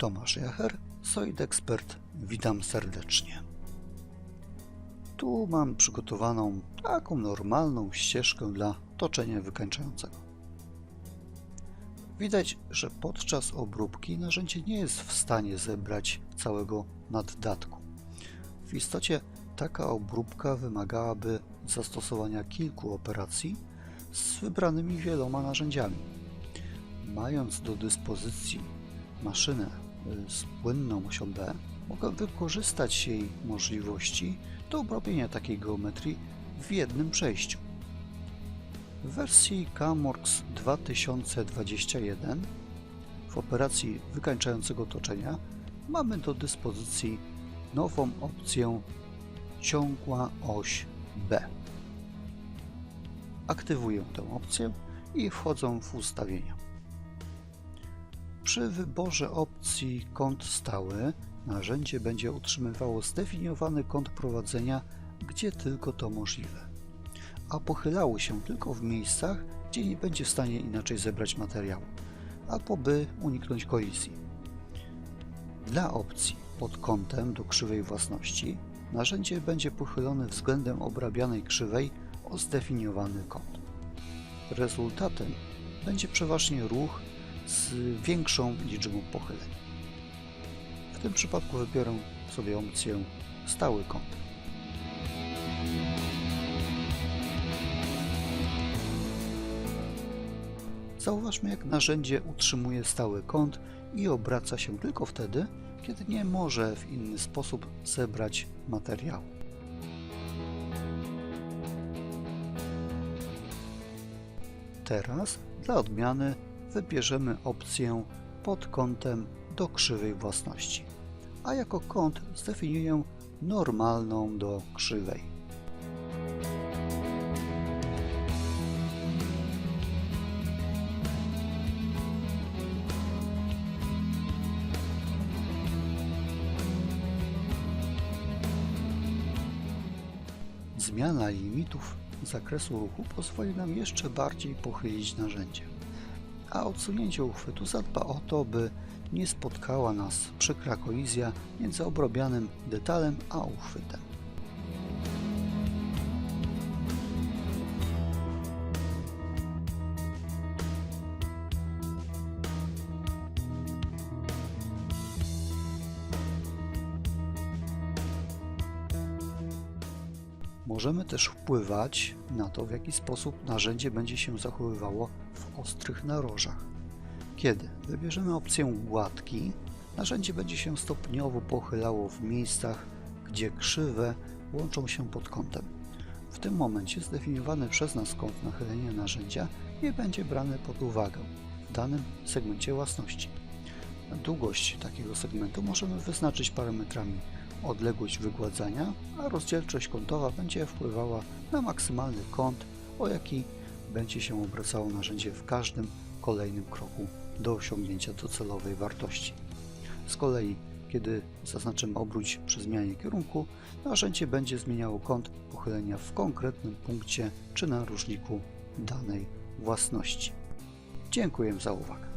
Tomasz Jacher, Soid Expert. Witam serdecznie. Tu mam przygotowaną taką normalną ścieżkę dla toczenia wykańczającego. Widać, że podczas obróbki narzędzie nie jest w stanie zebrać całego naddatku. W istocie taka obróbka wymagałaby zastosowania kilku operacji z wybranymi wieloma narzędziami. Mając do dyspozycji maszynę z płynną osią B, mogę wykorzystać jej możliwości do obrobienia takiej geometrii w jednym przejściu. W wersji CAMWORKS 2021 w operacji wykańczającego toczenia mamy do dyspozycji nową opcję ciągła oś B. Aktywuję tę opcję i wchodzę w ustawienia. Przy wyborze opcji kąt stały narzędzie będzie utrzymywało zdefiniowany kąt prowadzenia, gdzie tylko to możliwe, a pochylało się tylko w miejscach, gdzie nie będzie w stanie inaczej zebrać materiału, albo by uniknąć kolizji. Dla opcji pod kątem do krzywej własności narzędzie będzie pochylone względem obrabianej krzywej o zdefiniowany kąt. Rezultatem będzie przeważnie ruch z większą liczbą pochyleń. W tym przypadku wybiorę sobie opcję stały kąt. Zauważmy jak narzędzie utrzymuje stały kąt i obraca się tylko wtedy, kiedy nie może w inny sposób zebrać materiału. Teraz dla odmiany wybierzemy opcję pod kątem do krzywej własności, a jako kąt zdefiniuję normalną do krzywej. Zmiana limitów zakresu ruchu pozwoli nam jeszcze bardziej pochylić narzędzie, a odsunięcie uchwytu zadba o to, by nie spotkała nas przykra kolizja między obrobianym detalem a uchwytem. Możemy też wpływać na to, w jaki sposób narzędzie będzie się zachowywało w ostrych narożach. Kiedy wybierzemy opcję gładki, narzędzie będzie się stopniowo pochylało w miejscach, gdzie krzywe łączą się pod kątem. W tym momencie zdefiniowany przez nas kąt nachylenia narzędzia nie będzie brany pod uwagę w danym segmencie własności. Długość takiego segmentu możemy wyznaczyć parametrami odległość wygładzania, a rozdzielczość kątowa będzie wpływała na maksymalny kąt, o jaki będzie się obracało narzędzie w każdym kolejnym kroku do osiągnięcia docelowej wartości. Z kolei, kiedy zaznaczymy obróć przy zmianie kierunku, narzędzie będzie zmieniało kąt pochylenia w konkretnym punkcie czy narożniku danej własności. Dziękuję za uwagę.